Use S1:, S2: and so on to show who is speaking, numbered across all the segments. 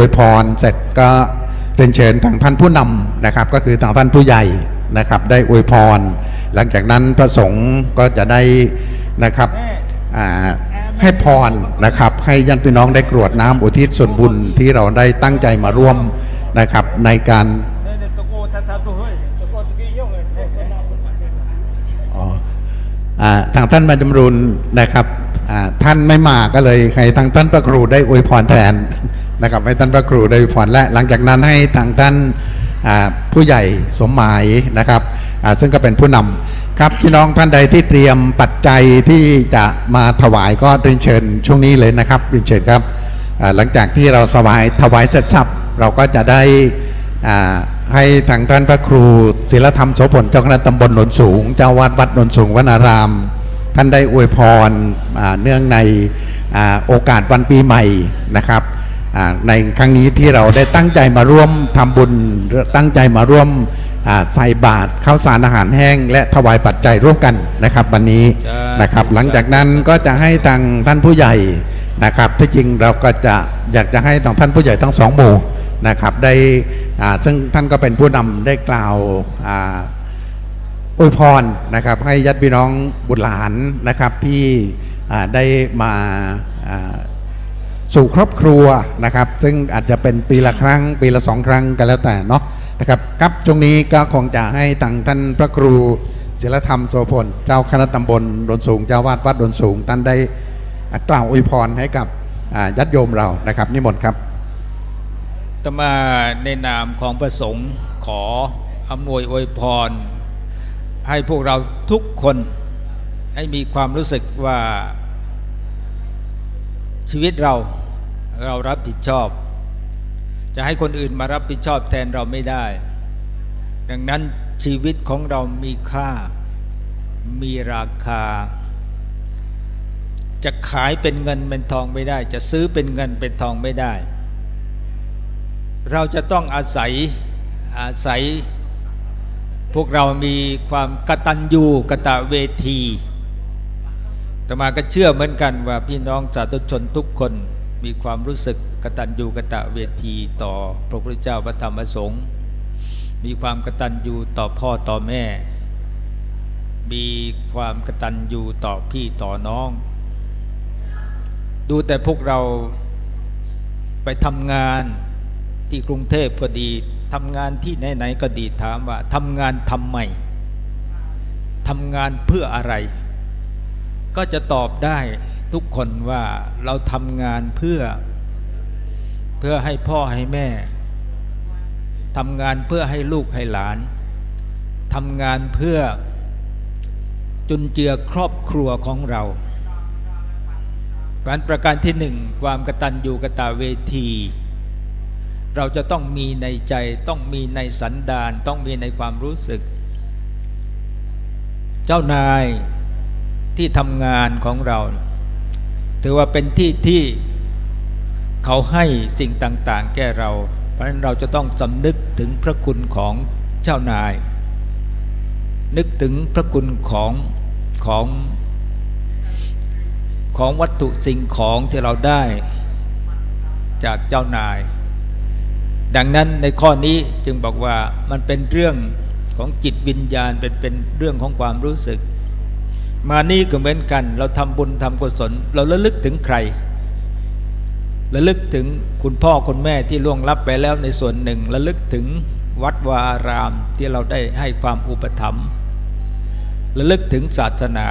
S1: อวยพรเสร็จก็เรียนเชิญทางท่านผู้นำนะครับ ก็คือทางท่านผู้ใหญ่นะครับ ได้อวยพร หลังจากนั้นพระสงฆ์ก็จะได้นะครับให้พรนะครับ ให้ญาติพี่น้องได้กรวดน้ำอุทิศส่วนบุญที่เราได้ตั้งใจมาร่วมนะครับในการ
S2: ท่าท่านบนบัตร
S1: อ๋ออ่าทางท่านมาดำรุนนะครับท่านไม่มาก็เลยให้ทางท่านพระครูได้อวยพรแทน นะครับให้ท่านพระครูได้อวยพรและหลังจากนั้นให้ทางท่านผู้ใหญ่สมหมายนะครับซึ่งก็เป็นผู้นำครับพี่น้องท่านใดที่เตรียมปัจจัยที่จะมาถวายก็เรียนเชิญช่วงนี้เลยนะครับเรียนเชิญครับหลังจากที่เราสวายถวายเสร็จสับเราก็จะได้ให้ทางท่านพระครูศิลธรรมโสพลเจ้าคณะตำบลนนสูง เจ้าวาดวัดนนสูงวนาราม ท่านได้อวยพรเนื่องในอโอกาสวันปีใหม่นะครับ ในครั้งนี้ที่เราได้ตั้งใจมาร่วมทำบุญตั้งใจมาร่วมอ่าใส่บาตรข้าวสารอาหารแห้ง และถวายปัจจัยร่วมกันนะครับ วันนี้
S2: ใช่
S1: นะครับ หลังจากนั้นก็จะให้ทางท่านผู้ใหญ่นะครับที่จริงเราก็จะอยากจะให้ทางท่านผู้ใหญ่ทั้งสองหมู่นะครับได้อ่าซึ่งท่านก็เป็นผู้นำได้กล่าวอ่าอวยพรนะครับ ให้ญาติพี่น้องบุตรหลานนะครับที่อ่าได้มาอ่า สู่ครอบครัวนะครับ ซึ่งอาจจะเป็นปีละครั้ง ปีละสองครั้งกันแล้วแต่เนาะนะครับครับช่วงนี้ก็คงจะให้ทางท่านพระครูศิลธรรมโสพลเจ้าคณะตำบลดนสูงเจ้าวาดวัดดนสูงท่านได้อากล่าวอวยพรให้กับอ่าญาติโยมเรานะครับ นิมนต์ครับ
S2: ตมาในนามของพระสงฆ์ขออำนวยอวยพร ให้พวกเราทุกคนให้มีความรู้สึกว่าชีวิตเรา เรารับผิดชอบ จะให้คนอื่นมารับผิดชอบแทนเราไม่ได้ ดังนั้นชีวิตของเรามีค่า มีราคา จะขายเป็นเงินเป็นทองไม่ได้ จะซื้อเป็นเงินเป็นทองไม่ได้ เราจะต้องอาศัยอาศัย พวกเรามีความกตัญญูกตเวทีแต่มาก็เชื่อเหมือนกันว่าพี่น้องสาธุชนทุกคน มีความรู้สึกกตัญญูกตเวทีต่อพระพุทธเจ้าพระธรรมพระสงฆ์มีความกตัญญูต่อพ่อต่อแม่ มีความกตัญญูต่อพี่ต่อน้อง ดูแต่พวกเราไปทำงานที่กรุงเทพก็ดีทำงานที่ไหนๆก็ดีถามว่าทำงานทำไมทำงานเพื่ออะไร ก็จะตอบได้ ทุกคนว่าเราทำงานเพื่อ เพื่อให้พ่อให้แม่ทำงานเพื่อให้ลูกให้หลานทำงานเพื่อจุนเจือครอบครัวของเราการประการที่หนึ่งความกตัญญูกตาเวที เราจะต้องมีในใจต้องมีในสันดานต้องมีในความรู้สึก เจ้านายที่ทำงานของเรา ถือว่าเป็นที่ที่เขาให้สิ่งต่างๆ แก่เรา เพราะฉะนั้นเราจะต้องสำนึกถึงพระคุณของเจ้านาย นึกถึงพระคุณของของของวัตถุสิ่งของที่เราได้จากเจ้านาย ดังนั้นในข้อนี้จึงบอกว่ามันเป็นเรื่องของจิตวิญญาณเป็นเป็นเรื่องของความรู้สึก มานี่ก็เหมือนกัน เราทำบุญทำกุศล เราระลึกถึงใครระลึกถึงคุณพ่อคุณแม่ที่ล่วงลับไปแล้วในส่วนหนึ่งระลึกถึงวัดวาอารามที่เราได้ให้ความอุปถัมภ์ระลึกถึงศาสนา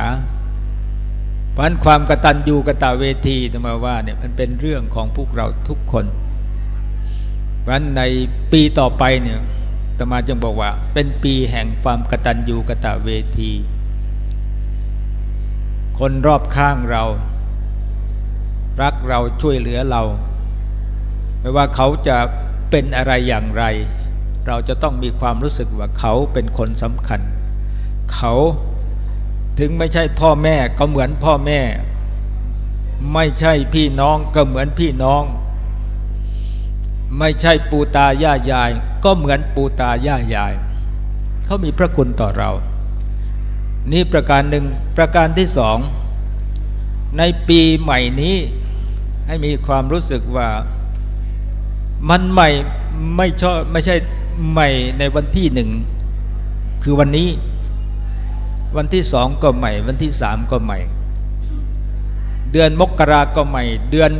S2: เพราะนั้นความกตัญญูกตเวทีธรรมาว่าเนี่ยมันเป็นเรื่องของพวกเราทุกคนเพราะฉะนั้นในปีต่อไปเนี่ยตมาจึงบอกว่า เป็นปีแห่งความกตัญญูกตเวที คนรอบข้างเรา รักเราช่วยเหลือเรา ไม่ว่าเขาจะเป็นอะไรอย่างไร เราจะต้องมีความรู้สึกว่าเขาเป็นคนสำคัญ เขาถึงไม่ใช่พ่อแม่ก็เหมือนพ่อแม่ ไม่ใช่พี่น้องก็เหมือนพี่น้อง ไม่ใช่ปูตาย่ายาย ก็เหมือนปูตาย่ายาย เขามีพระคุณต่อเรา นี่ประการหนึ่งประการที่สองในปีใหม่นี้ให้มีความรู้สึกว่ามันใหม่ไม่ชอบไม่ใช่ใหม่ในวันที่หนึ่งคือวันนี้ วันที่สองก็ใหม่ วันที่สามก็ใหม่ เดือนมกราก็ใหม่ เดือน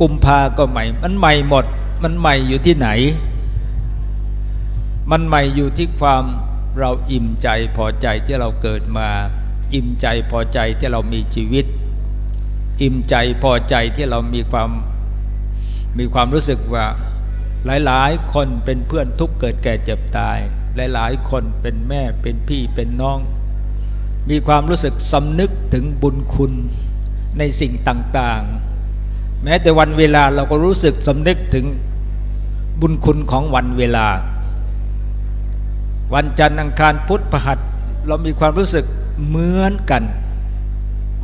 S2: กุมภาก็ใหม่ มันใหม่หมด มันใหม่อยู่ที่ไหน มันใหม่อยู่ที่ความ เราอิ่มใจพอใจที่เราเกิดมา อิ่มใจพอใจที่เรามีชีวิต อิ่มใจพอใจที่เรามีความมีความรู้สึกว่า หลายๆ คนเป็นเพื่อนทุกเกิดแก่เจ็บตาย หลายๆ คนเป็นแม่เป็นพี่เป็นน้อง มีความรู้สึกสำนึกถึงบุญคุณในสิ่งต่างๆ แม้แต่วันเวลาเราก็รู้สึกสำนึกถึงบุญคุณของวันเวลา วันจันทร์อังคารพุธพฤหัสเรามีความรู้สึกเหมือนกัน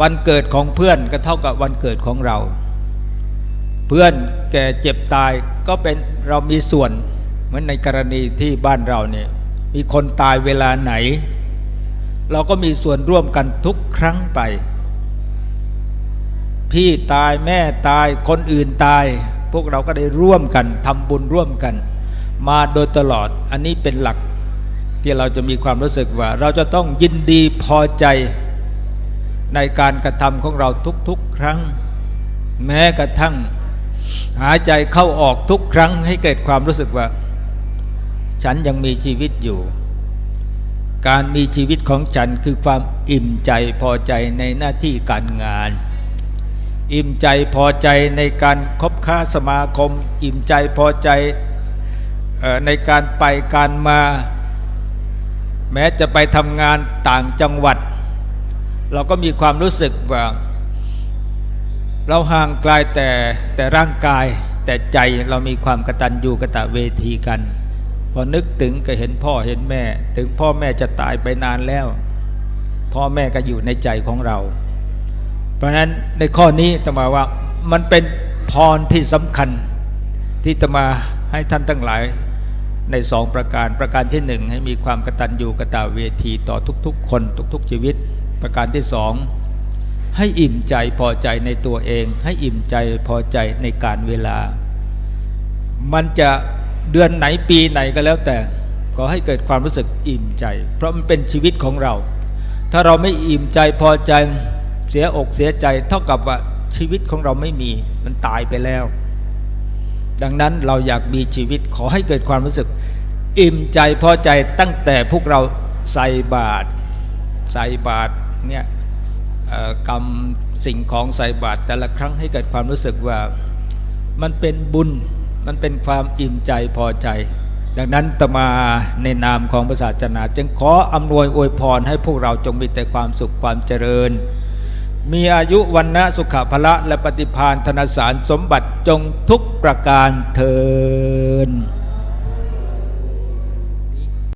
S2: วันเกิดของเพื่อนก็เท่ากับวันเกิดของเรา เพื่อนแก่เจ็บตายก็เป็นเรามีส่วนเหมือนในกรณีที่บ้านเราเนี่ยมีคนตายเวลาไหน เราก็มีส่วนร่วมกันทุกครั้งไป พี่ตายแม่ตายคนอื่นตาย พวกเราก็ได้ร่วมกันทำบุญร่วมกัน มาโดยตลอดอันนี้เป็นหลัก ที่เราจะมีความรู้สึกว่า เราจะต้องยินดีพอใจในการกระทำของเราทุกๆครั้ง แม้กระทั่งหายใจเข้าออกทุกครั้งให้เกิดความรู้สึกว่า ฉันยังมีชีวิตอยู่ การมีชีวิตของฉันคือความอิ่มใจพอใจในหน้าที่การงาน อิ่มใจพอใจในการคบค้าสมาคม อิ่มใจพอใจออในการไปการมา แม้จะไปทำงานต่างจังหวัด เราก็มีความรู้สึกว่าเราห่างไกลแต่แต่ร่างกายแต่ใจเรามีความกระตัญญูกะตะเวทีกัน พอนึกถึงก็เห็นพ่อเห็นแม่ ถึงพ่อแม่จะตายไปนานแล้ว พ่อแม่ก็อยู่ในใจของเรา เพราะนั้นในข้อนี้ตมาว่ามันเป็นพรที่สำคัญที่จะมาให้ท่านทั้งหลาย ในสองประการประการที่หนึ่งให้มีความกตัญญูกะตะเวทีต่อทุกๆ คนทุกๆชีวิต ประการที่สองให้อิ่มใจพอใจในตัวเอง ให้อิ่มใจพอใจในการเวลา มันจะเดือนไหนปีไหนก็แล้วแต่ขอให้เกิดความรู้สึกอิ่มใจ เพราะมันเป็นชีวิตของเรา ถ้าเราไม่อิ่มใจพอใจเสียอกเสียใจ เท่ากับว่าชีวิตของเราไม่มีมันตายไปแล้ว ดังนั้นเราอยากมีชีวิตขอให้เกิดความรู้สึก อิ่มใจพอใจตั้งแต่พวกเราใส่บาตรใส่บาตรเนี่ยกรรมสิ่งของใส่บาตรแต่ละครั้งให้เกิดความรู้สึกว่ามันเป็นบุญมันเป็นความอิ่มใจพอใจ ดังนั้นตมาในนามของพระศาสนา จึงขออำนวยอวยพรให้พวกเราจงมีแต่ความสุขความเจริญ มีอายุวันนะสุขภละและปฏิพานธนสารสมบัติจงทุกประการเทิน